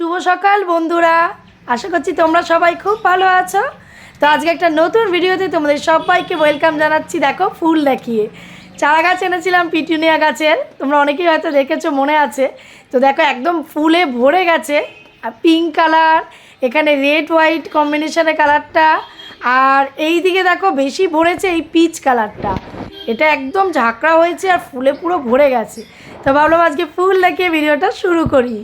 শুভ সকাল, বন্ধুরা। আশা করছি তোমরা সবাই খুব ভালো আছো। তো আজকে একটা নতুন ভিডিওতে তোমাদের সবাইকে ওয়েলকাম জানাচ্ছি। দেখো, ফুল দেখিয়ে। চারা গাছ এনেছিলাম পিটুনিয়া গাছের। তোমরা অনেকেই হয়তো দেখেছ, মনে আছে। তো দেখো, একদম ফুলে ভরে গেছে। আর পিঙ্ক কালার এখানে রেড হোয়াইট কম্বিনেশনের কালারটা আর এই দিকে দেখো, বেশি ভরেছে এই পিচ কালারটা এটা একদম ঝাঁকড়া হয়েছে আর ফুলে পুরো ভরে গেছে। তো ভাবলাম আজকে ফুল দেখিয়ে ভিডিওটা শুরু করি।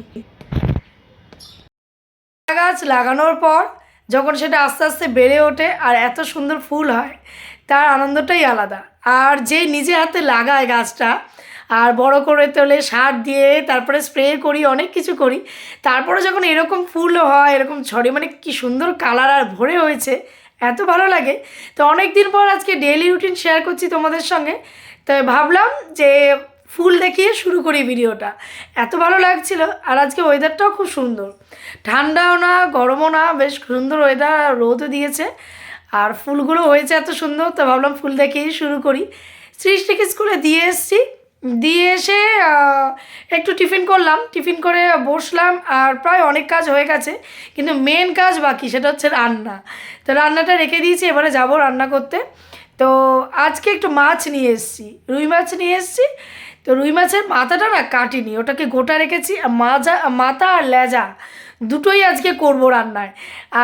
গাছ লাগানোর পর যখন সেটা আস্তে আস্তে বেড়ে ওঠে আর এত সুন্দর ফুল হয়, তার আনন্দটাই আলাদা। আর যে নিজে হাতে লাগায় গাছটা আর বড় করে তোলে, সার দিয়ে তারপরে স্প্রে করি, অনেক কিছু করি, তারপরে যখন এরকম ফুল হয়, এরকম ছড়ে মানে কি সুন্দর কালার আর ভরে হয়েছে, এত ভালো লাগে। তো অনেক দিন পর আজকে ডেইলি রুটিন শেয়ার করছি তোমাদের সঙ্গে। তো ভাবলাম যে ফুল দেখিয়ে শুরু করি ভিডিওটা। এত ভালো লাগছিল, আর আজকে ওয়েদারটাও খুব সুন্দর। ঠান্ডাও না, গরমও না, বেশ সুন্দর ওয়েদার আর রোদও দিয়েছে। আর ফুলগুলো হয়েছে এত সুন্দর, তো ভাবলাম ফুল দেখিয়েই শুরু করি। সৃষ্টিকে স্কুলে দিয়ে এসছি। দিয়ে এসে একটু টিফিন করলাম। টিফিন করে বসলাম, আর প্রায় অনেক কাজ হয়ে গেছে। কিন্তু মেন কাজ বাকি, সেটা হচ্ছে রান্না। তো রান্নাটা রেখে দিয়েছি, এবারে যাব রান্না করতে। তো আজকে একটু মাছ নিয়ে এসেছি। রুই মাছ নিয়ে এসেছি। তো রুই মাছের মাথাটা না কাটিনি, ওটাকে গোটা রেখেছি মাজা, মাথা আর লেজা দুটোই আজকে করব রান্নায়।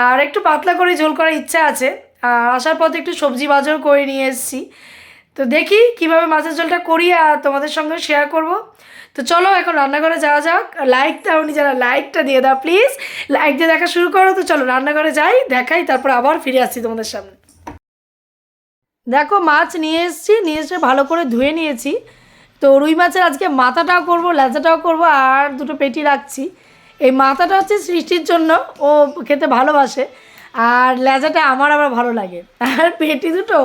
আর একটু পাতলা করে ঝোল করার ইচ্ছা আছে, আর আসার পথে একটু সবজি বাজার করে নিয়ে এসেছি। তো দেখি কীভাবে মাছের ঝোলটা করি আর তোমাদের সঙ্গে শেয়ার করব। তো চলো এখন রান্নাঘরে যাওয়া যাক। লাইক দাওনি যারা লাইকটা দিয়ে দাও প্লিজ লাইক দিয়ে দেখা শুরু করো, তো চলো রান্নাঘরে যাই, দেখাই, তারপর আবার ফিরে আসছি তোমাদের সামনে। দেখো, মাছ নিয়ে এসেছি, নিয়ে এসে ভালো করে ধুয়ে নিয়েছি। তো রুই মাছের আজকে মাথাটাও করব লেজাটাও করব, আর দুটো পেটি রাখছি। এই মাথাটা হচ্ছে সৃষ্টির জন্য, ও খেতে ভালোবাসে, আর লেজাটা আমার আবার ভালো লাগে। আর পেটি দুটো,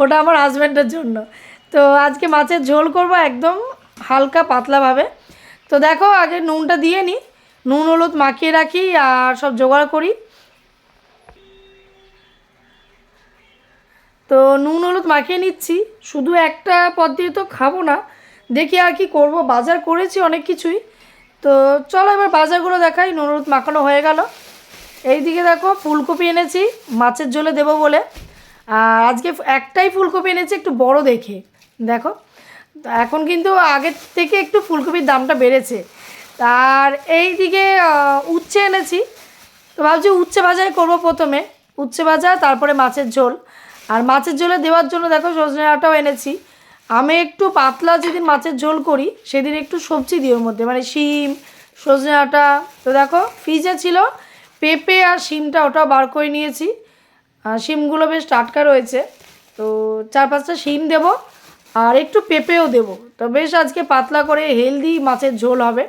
ওটা আমার হাজব্যান্ডের জন্য। তো আজকে মাছের ঝোল করব একদম হালকা পাতলাভাবে। তো দেখো, আগে নুনটা দিয়ে নিই নুন, হলুদ মাখিয়ে রাখি, আর সব জোগাড় করি। তো নুন, হলুদ মাখিয়ে নিচ্ছি। শুধু একটা পদ দিয়ে তো খাব না। দেখি আর কি করব। বাজার করেছি অনেক কিছুই। তো চলো এবার বাজারগুলো দেখাই। নুন, হলুদ মাখানো হয়ে গেল। এইদিকে দেখো ফুলকপি এনেছি। মাছের ঝোলে দেবো বলে। আর আজকে একটাই ফুলকপি এনেছি একটু বড় দেখে। দেখো। এখন কিন্তু আগের থেকে একটু ফুলকপির দামটা বেড়েছে। আর এই দিকে উচ্ছে এনেছি। তো ভাবছি উচ্ছে ভাজাই করব প্রথমে। উচ্ছে ভাজা, তারপরে মাছের ঝোল। আর মাছের ঝোলে দেওয়ার জন্য দেখো সজনে ডাঁটাও এনেছি। আমি একটু পাতলা যেদিন মাছের ঝোল করি, সেদিন একটু সবজি দিই ওর মধ্যে মানে শিম সজনে ডাঁটা তো দেখো, ফ্রিজে ছিল, পেঁপে আর শিমটা ওটাও বার করে নিয়েছি। আর শিমগুলো বেশ টাটকা রয়েছে। তো চার পাঁচটা শিম দেবো, আর একটু পেঁপেও দেবো। তো বেশ আজকে পাতলা করে হেলদি মাছের ঝোল হবে।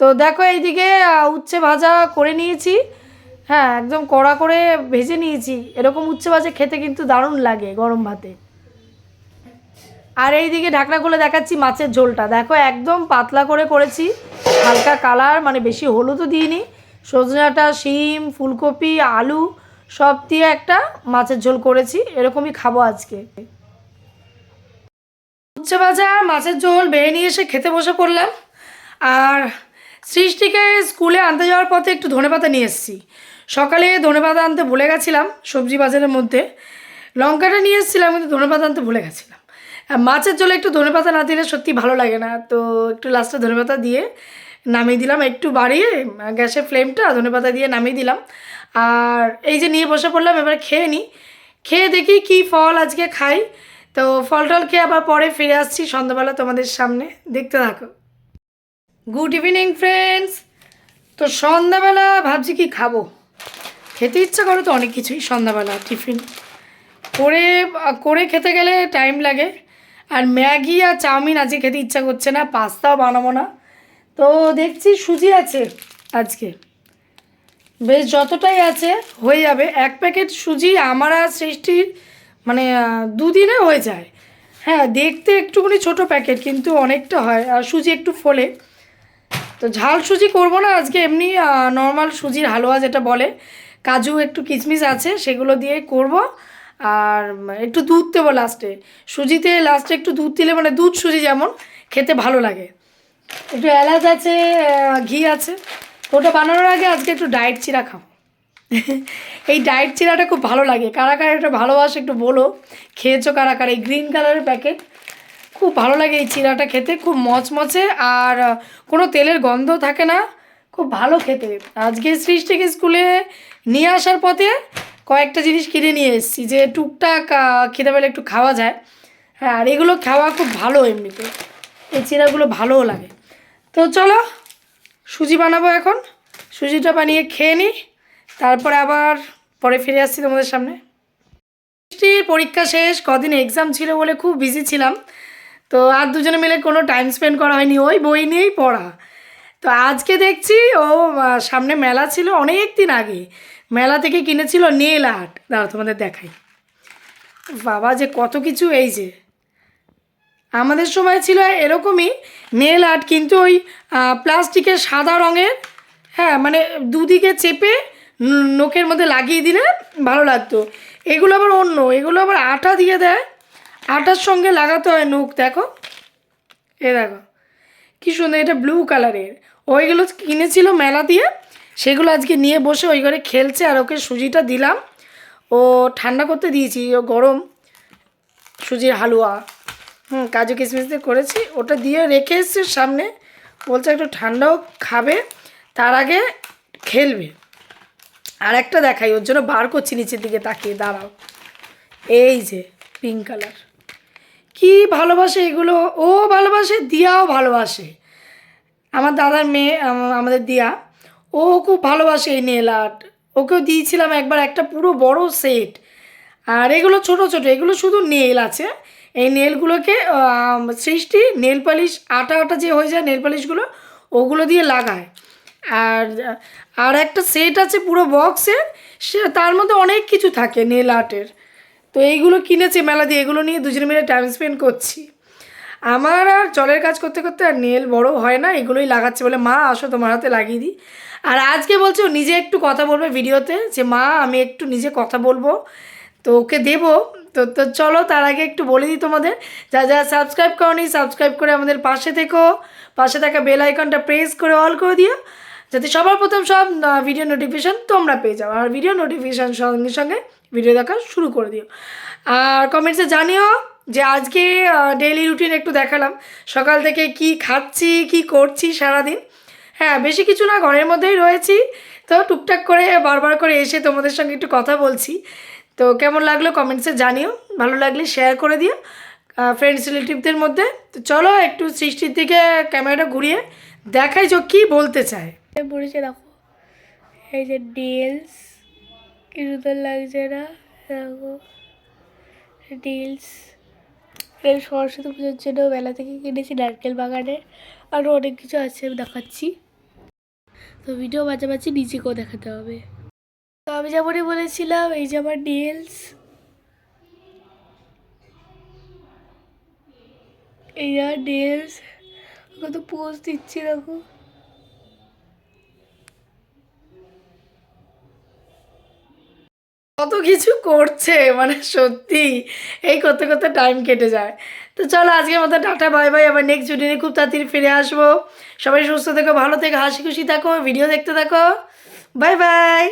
তো দেখো এইদিকে উচ্ছে ভাজা করে নিয়েছি। হ্যাঁ একদম কড়া করে ভেজে নিয়েছি। এরকম উচ্ছে ভাজা খেতে কিন্তু দারুণ লাগে গরম ভাতে। আর এইদিকে ঢাকনা খুলে দেখাচ্ছি মাছের ঝোলটা। দেখো, একদম পাতলা করে করেছি। হালকা কালার মানে বেশি হলুদও দিইনি। সজনাটা, শিম, ফুলকপি, আলু সব দিয়ে একটা মাছের ঝোল করেছি। এরকমই খাব আজকে। উচ্ছে ভাজা মাছের ঝোল বেড়ে নিয়ে এসে খেতে বসে পড়লাম। আর সৃষ্টিকে স্কুলে আনতে যাওয়ার পথে একটু ধনেপাতা নিয়ে এসেছি। সকালে ধনেপাতা আনতে ভুলে গেছিলাম, সবজি বাজারের মধ্যে। লঙ্কাটা নিয়ে এসেছিলাম, কিন্তু ধনেপাতা আনতে ভুলে গেছিলাম। মাছের ঝোলে একটু ধনেপাতা না দিলে সত্যি ভালো লাগে না। তো একটু লাস্টে ধনেপাতা দিয়ে নামিয়ে দিলাম। একটু বাড়িয়ে গ্যাসের ফ্লেমটা ধনেপাতা দিয়ে নামিয়ে দিলাম। আর এই যে নিয়ে বসে পড়লাম, এবার খেয়ে নিই। খেয়ে দেখি কি ফল আজকে খাই। তো ফল টল খেয়ে আবার পরে ফিরে আসছি সন্ধ্যাবেলা তোমাদের সামনে। দেখতে থাকো। গুড ইভিনিং ফ্রেন্ডস তো সন্ধ্যাবেলা ভাবছি কি খাব? খেতে ইচ্ছা করে তো অনেক কিছুই, সন্ধ্যাবেলা টিফিন। করে করে খেতে গেলে টাইম লাগে। আর ম্যাগি আর চাউমিন আজকে খেতে ইচ্ছা করছে না, পাস্তাও বানাবো না। তো দেখছি সুজি আছে আজকে। বেশ যতটাই আছে, হয়ে যাবে। এক প্যাকেট সুজি আমার আর সৃষ্টির মানে দুদিনে হয়ে যায়। হ্যাঁ দেখতে একটুখানি ছোট প্যাকেট, কিন্তু অনেকটা হয়। আর সুজি একটু ফোলে। তো ঝাল সুজি করব না, আজকে এমনি নর্মাল সুজির হালুয়া যেটা বলে, কাজু, একটু কিশমিশ আছে, সেগুলো দিয়ে করব। আর একটু দুধ দেবো লাস্টে সুজিতে লাস্টে একটু দুধ দিলে মানে দুধ সুজি যেমন, খেতে ভালো লাগে। একটু এলাচ আছে ঘি আছে। ওটা বানানোর আগে আজকে একটু ডায়েট চিরা খাও এই ডায়েট চিরাটা খুব ভালো লাগে। কারা এটা ভালোবাসে একটু বলো। খেয়েছো কারা এই গ্রিন কালারের প্যাকেট খুব ভালো লাগে এই চিরাটা খেতে, খুব মচমচে আর কোনো তেলের গন্ধ থাকে না। খুব ভালো খেতে। আজকে সৃষ্টিকে স্কুলে নিয়ে আসার পথে কয়েকটা জিনিস কিনে নিয়ে এসেছি, যে টুকটাক খেতে পেলে একটু খাওয়া যায়। হ্যাঁ আর এগুলো খাওয়া খুব ভালো এমনিতে। এই চিরাগুলো ভালোও লাগে। তো চলো, সুজি বানাবো এখন। সুজিটা বানিয়ে খেয়ে নিই তারপরে আবার পরে ফিরে আসছি তোমাদের সামনে। পরীক্ষা শেষ, কদিন এক্সাম ছিল বলে খুব বিজি ছিলাম। তো আর দুজনে মিলে কোনো টাইম স্পেন্ড করা হয়নি, ওই বই নিয়েই পড়া। তো আজকে দেখছি ও সামনে মেলা ছিল অনেক দিন আগে। মেলা থেকে কিনেছিল নেল আর্ট দাঁড়াও তোমাদের দেখাই। বাবা যে কত কিছু, এই যে। আমাদের সময় ছিল এরকমই নেল আর্ট কিন্তু ওই প্লাস্টিকের সাদা রঙের হ্যাঁ মানে দুদিকে চেপে ন- নোকের মধ্যে লাগিয়ে দিলে ভালো লাগতো। এগুলো আবার অন্য, এগুলো আবার আটা দিয়ে দেয় আটার সঙ্গে লাগাতে হয় নোক দেখো। এ দেখো, কি সুন্দর, এটা ব্লু কালারের ওইগুলো কিনেছিল মেলা দিয়ে, সেগুলো আজকে নিয়ে বসে ওই ঘরে খেলছে আর ওকে সুজিটা দিলাম। ও ঠান্ডা করতে দিয়েছি, ও গরম সুজির হালুয়া। হুম, কাজু কিশমিশ দিয়ে করেছি। ওটা দিয়ে রেখে এসছি সামনে, বলছে একটু ঠান্ডাও খাবে, তার আগে খেলবে। আর একটা দেখাই, ওর জন্য বার করছি নিচের দিকে তাকিয়ে, দাঁড়াও। এই যে পিঙ্ক কালার কি ভালোবাসে এগুলো? ও ভালোবাসে, দিয়াও ভালোবাসে। আমার দাদার মেয়ে আমাদের দিয়া, ও খুব ভালোবাসে এই নেল আর্ট। ওকেও দিয়েছিলাম একবার একটা পুরো বড় সেট। আর এগুলো ছোট ছোট, এগুলো শুধু নেল আছে। এই নেলগুলোকে সৃষ্টি নেল পালিশ, আটা আটা যে হয়ে যায় নেল পালিশগুলো, ওগুলো দিয়ে লাগায়। আর আর একটা সেট আছে পুরো বক্সের, সে, তার মধ্যে অনেক কিছু থাকে নেল আর্টের। তো এইগুলো কিনেছে মেলা দিয়ে, এগুলো নিয়ে দুজনে মিলে টাইম স্পেন্ড করছি। আমার আর জলের কাজ করতে করতে আর নেল বড় হয় না, এগুলোই লাগাচ্ছে বলে, মা, আসো তোমার হাতে লাগিয়ে দিই। আর আজকে বলছে নিজে একটু কথা বলবে ভিডিওতে, যে, মা, আমি একটু নিজে কথা বলব, তো ওকে দেবো। তো তো চলো তার আগে একটু বলে দিই তোমাদের, যা যা সাবস্ক্রাইব করনি সাবস্ক্রাইব করে আমাদের পাশে থেকো, পাশে থাকা বেল আইকনটা প্রেস করে অল করে দিও। যাতে সবার প্রথম সব ভিডিও নোটিফিকেশান তোমরা পেয়ে যাও। আর ভিডিও নোটিফিকেশান সঙ্গে সঙ্গে ভিডিও দেখা শুরু করে দিও। আর কমেন্টসে জানিও যে আজকে ডেইলি রুটিন একটু দেখালাম। সকাল থেকে কি খাচ্ছি, কি করছি সারাদিন। হ্যাঁ বেশি কিছু না, ঘরের মধ্যেই রয়েছি। তো টুকটাক করে, বারবার করে এসে তোমাদের সঙ্গে একটু কথা বলছি। তো কেমন লাগল কমেন্টসে জানিও। ভালো লাগলে শেয়ার করে দিও ফ্রেন্ডস রিলেটিভদের মধ্যে। তো চলো একটু সৃষ্টির দিকে ক্যামেরাটা ঘুরিয়ে দেখাই যে কী বলতে চায়। পড়েছে দেখো। এই যে ডিলস কি সুন্দর লাগছে না, দেখো। ডিলস সরস্বতী পুজোর জন্য মেলা থেকে কিনেছি নারকেল বাগানে। আরও অনেক কিছু আছে আমি দেখাচ্ছি। তো ভিডিও মাঝে মাঝে নিজেকেও দেখাতে হবে। তো আমি যেমনই বলেছিলাম, এই যে আমার ডিলস এই যে আমার ডিলস কত পোজ দিচ্ছি, দেখো। কত কিছু করছে মানে সত্যি, এই করতে করতে টাইম কেটে যায়। তো চলো আজকের মতো টাটা বাই বাই আবার নেক্সট ভিডিও খুব তাড়াতাড়ি ফিরে আসব। সবাই সুস্থ থেকো, ভালো থেকো, হাসি খুশি থাকো ভিডিও দেখতে থাকো। Bye bye